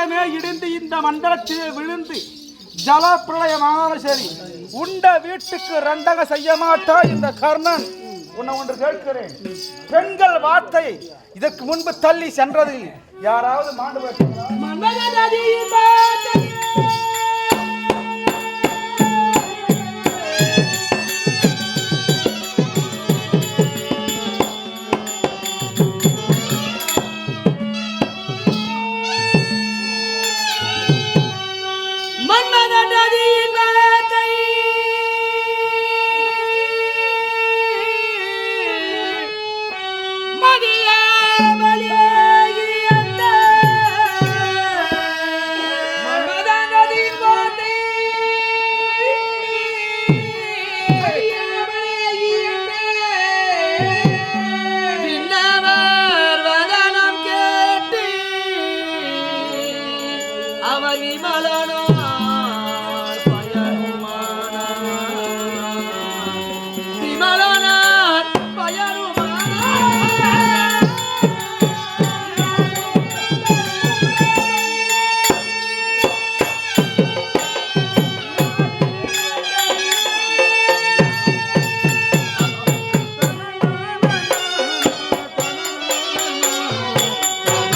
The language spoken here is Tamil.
அண்டமே இடிந்து இந்த மண்டலத்திலே விழுந்து ஜல பிரளயமானாலும் சரி உண்ட வீட்டுக்கு ரெண்டக செய்ய மாட்டா இந்த கர்ணன். உன்னை ஒன்று கேட்கிறேன். பெண்கள் வார்த்தை இதற்கு முன்பு தள்ளி சென்றது யாராவது மாண்டு no, no.